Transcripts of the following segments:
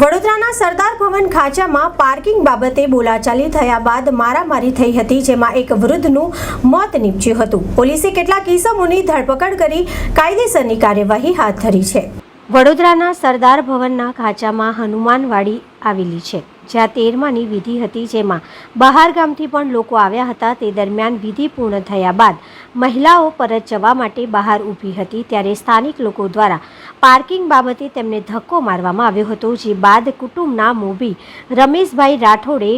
વડોદરાના સરદાર ભવન ખાંચામાં પાર્કિંગ બાબતે બોલાચાલી થયા બાદ મારામારી થઈ હતી, જેમાં એક વૃદ્ધનું મોત નીપજ્યું હતું. પોલીસે કેટલાક ઇસમોની ધરપકડ કરી કાયદેસરની કાર્યવાહી હાથ ધરી છે. વડોદરાના સરદાર ભવનના ખાંચામાં હનુમાનવાડી આવેલી છે. જ્યાં તેરમાની વિધિ હતી જેમાં બહાર ગામથી પણ લોકો આવ્યા હતા. તે દરમિયાન વિધિ પૂર્ણ થયા બાદ મહિલાઓ પરત જવા માટે બહાર ઊભી હતી. ત્યારે સ્થાનિક લોકો દ્વારા પાર્કિંગ બાબતે તેમને ધક્કો મારવામાં આવ્યો હતો, જે બાદ કુટુંબના મોભી રમેશભાઈ રાઠોડે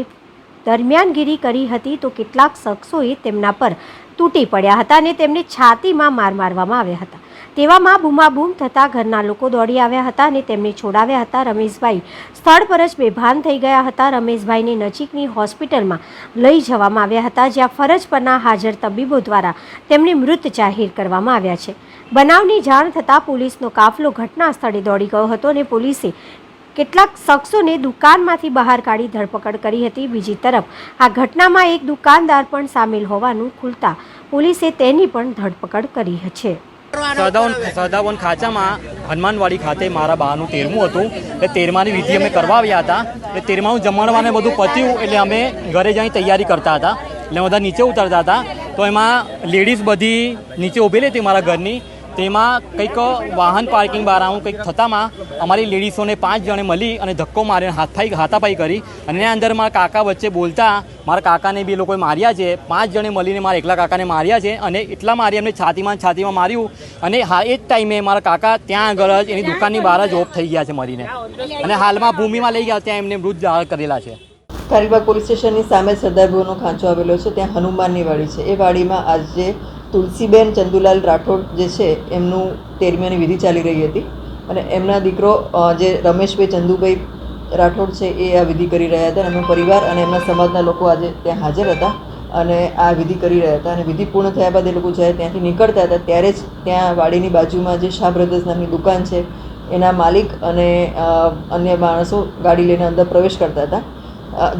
દરમિયાનગીરી કરી હતી તો કેટલાક શખ્સોએ તેમના પર તૂટી પડ્યા હતા અને તેમને છાતીમાં માર મારવામાં આવ્યા હતા. તેવામાં બૂમાબૂમ થતાં ઘરના લોકો દોડી આવ્યા હતા અને તેમને છોડાવ્યા હતા. રમેશભાઈ સ્થળ પર જ બેભાન થઈ ગયા હતા. રમેશભાઈને નજીકની હોસ્પિટલમાં લઈ જવામાં આવ્યા હતા, જ્યાં ફરજ પરના હાજર તબીબો દ્વારા તેમને મૃત જાહેર કરવામાં આવ્યા છે. બનાવની જાણ થતાં પોલીસનો કાફલો ઘટના સ્થળે દોડી ગયો હતો અને પોલીસે કેટલાક શખ્સોને દુકાનમાંથી બહાર કાઢી ધરપકડ કરી હતી. બીજી તરફ, આ ઘટનામાં એક દુકાનદાર પણ સામેલ હોવાનું ખુલતા પોલીસે તેની પણ ધરપકડ કરી છે. સદાવન સદાવન ખાંચામાં હનુમાનવાડી ખાતે મારા બાનું તેરમું હતું. એટલે તેરમાની વિધિ અમે કરવા આવ્યા હતા. એટલે તેરમાનું જમણવાને બધું પત્યું. એટલે અમે ઘરે જઈ તૈયારી કરતા હતા. એટલે બધા નીચે ઉતરતા હતા. તો એમાં લેડીઝ બધી નીચે ઊભેલી હતી મારા ઘરની. તેમાં કંઈક વાહન પાર્કિંગ બારાનું કંઈક થતામાં અમારી લેડીઝોને પાંચ જણે મળી અને ધક્કો મારીને હાથાઈ હાથાપાઈ કરી. અને એના અંદર મારા કાકા વચ્ચે બોલતા, મારા કાકાને બી લોકોએ માર્યા છે. પાંચ જણે મળીને મારા એકલા કાકાને માર્યા છે. અને એટલા મારી એમને છાતીમાં છાતીમાં માર્યું. અને હા, એ જ ટાઈમે મારા કાકા ત્યાં આગળ જ એની દુકાનની બહાર જ ઓફ થઈ ગયા છે મરીને અને હાલમાં ભૂમિમાં લઈ ગયા, ત્યાં એમને મૃત જાહેર કરેલા છે. કારીબાગ પોલીસ સ્ટેશનની સામે સરદાર ભવનનો ખાંચો આવેલો છે, ત્યાં હનુમાનની વાડી છે. એ વાડીમાં આજે તુલસીબેન ચંદુલાલ રાઠોડ જે છે, એમનું તેરમીની વિધિ ચાલી રહી હતી. અને એમના દીકરો જે રમેશભાઈ ચંદુભાઈ રાઠોડ છે, એ આ વિધિ કરી રહ્યા હતા. અને એમનો પરિવાર અને એમના સમાજના લોકો આજે ત્યાં હાજર હતા અને આ વિધિ કરી રહ્યા હતા. અને વિધિ પૂર્ણ થયા બાદ એ લોકો જ્યારે ત્યાંથી નીકળતા હતા, ત્યારે જ ત્યાં વાડીની બાજુમાં જે શાહ બ્રધર્સ નામની દુકાન છે, એના માલિક અને અન્ય માણસો ગાડી લઈને અંદર પ્રવેશ કરતા હતા.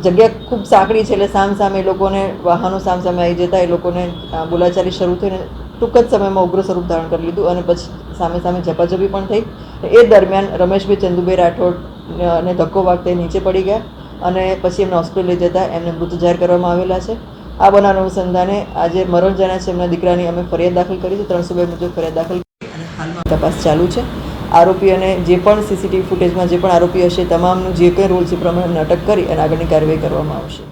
જગ્યા ખૂબ સાંકડી છે એટલે સામ સામે લોકોને વાહનો સામ સામે આવી જતા એ લોકોને બોલાચાલી શરૂ થઈને ટૂંક જ સમયમાં ઉગ્ર સ્વરૂપ ધારણ કરી લીધું અને પછી સામે સામે ઝપાઝપી પણ થઈ. એ દરમિયાન રમેશભાઈ ચંદુભાઈ રાઠોડ અ, ધક્કો વાગતા નીચે પડી ગયા અને પછી એમને હોસ્પિટલ લઈ જતા એમને મૃત જાહેર કરવામાં આવેલા છે. આ બનાવ અનુસંધાને આજે મરણ જણા છે એમના દીકરાની અમે ફરિયાદ દાખલ કરી છે. ત્રણસો બે મુજબ ફરિયાદ દાખલ અને તપાસ ચાલુ છે. આરોપી અને જે પણ સીસીટીવી ફૂટેજમાં જે પણ આરોપી હશે, તમામનું જે કંઈ રૂલ્સ એ પ્રમાણે અટક કરી અને આગળની કાર્યવાહી કરવામાં આવશે.